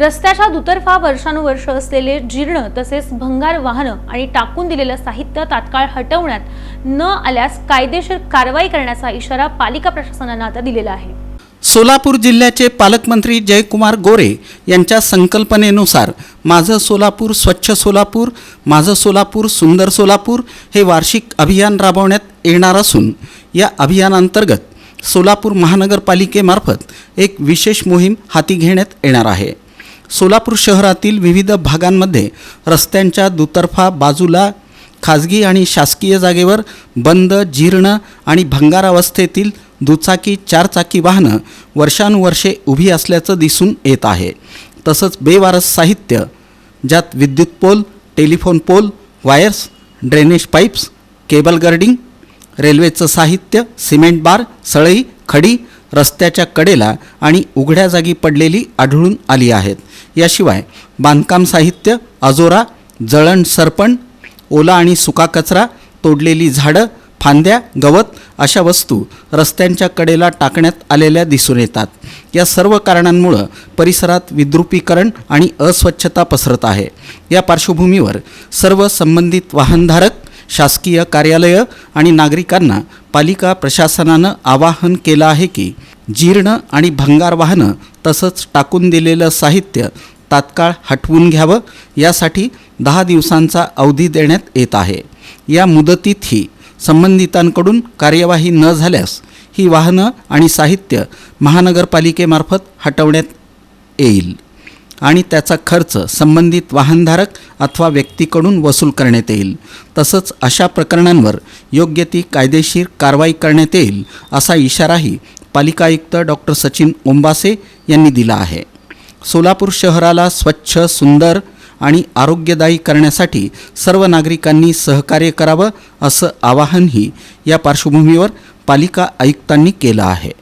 रस्त्याच्या दुतर्फा वर्षानुवर्ष असलेले जीर्ण तसेच भंगार वाहनं आणि टाकून दिलेलं साहित्य तात्काळ हटवण्यात न आल्यास कायदेशीर कारवाई करण्याचा इशारा पालिका प्रशासनानं आता दिलेला आहे. सोलापूर जिल्ह्याचे पालकमंत्री जयकुमार गोरे यांच्या संकल्पनेनुसार माझं सोलापूर स्वच्छ सोलापूर माझं सोलापूर सुंदर सोलापूर हे वार्षिक अभियान राबवण्यात येणार असून या अभियानांतर्गत सोलापूर महानगरपालिकेमार्फत एक विशेष मोहीम हाती घेण्यात येणार आहे. सोलापूर शहरातील विविध भागांमध्ये रस्त्यांच्या दुतर्फा बाजूला खाजगी आणि शासकीय जागेवर बंद जीर्ण आणि भंगारावस्थेतील दुचाकी चारचाकी वाहनं वर्षानुवर्षे उभी असल्याचं दिसून येत आहे. तसंच बेवारस साहित्य ज्यात विद्युत pole telephone pole wires drainage pipes cable गर्डिंग रेल्वेचं साहित्य सिमेंट बार सळई खडी रस्त्याच्या कडेला आणि उघड्या जागी पडलेली आढळून आली आहेत. याशिवाय बांधकाम साहित्य अजोरा जळण सरपण ओला आणि सुका कचरा तोडलेली झाडं फांद्या गवत अशा वस्तू रस्त्यांच्या कडेला टाकण्यात आलेल्या दिसून येतात. या सर्व कारणांमुळं परिसरात विद्रुपीकरण आणि अस्वच्छता पसरत आहे. या पार्श्वभूमीवर सर्व संबंधित वाहनधारक शासकीय कार्यालयं आणि नागरिकांना पालिका प्रशासनानं आवाहन केलं आहे की जीर्ण आणि भंगार वाहनं तसंच टाकून दिलेलं साहित्य तात्काळ हटवून घ्यावं यासाठी दहा दिवसांचा अवधी देण्यात येत आहे. या मुदतीतही संबंधितांकडून कार्यवाही न झाल्यास ही वाहनं आणि साहित्य महानगरपालिकेमार्फत हटवण्यात येईल. आणि त्याचा खर्च संबंधित वाहनधारक अथवा व्यक्तीकडून वसूल करण्यात येईल. तसंच अशा प्रकरणांवर योग्य ती कायदेशीर कारवाई करण्यात येईल असा इशाराही पालिका आयुक्त डॉक्टर सचिन ओंबासे यांनी दिला आहे. सोलापूर शहराला स्वच्छ सुंदर आणि आरोग्यदायी करण्यासाठी सर्व नागरिकांनी सहकार्य करावं असं आवाहनही या पार्श्वभूमीवर पालिका आयुक्तांनी केलं आहे.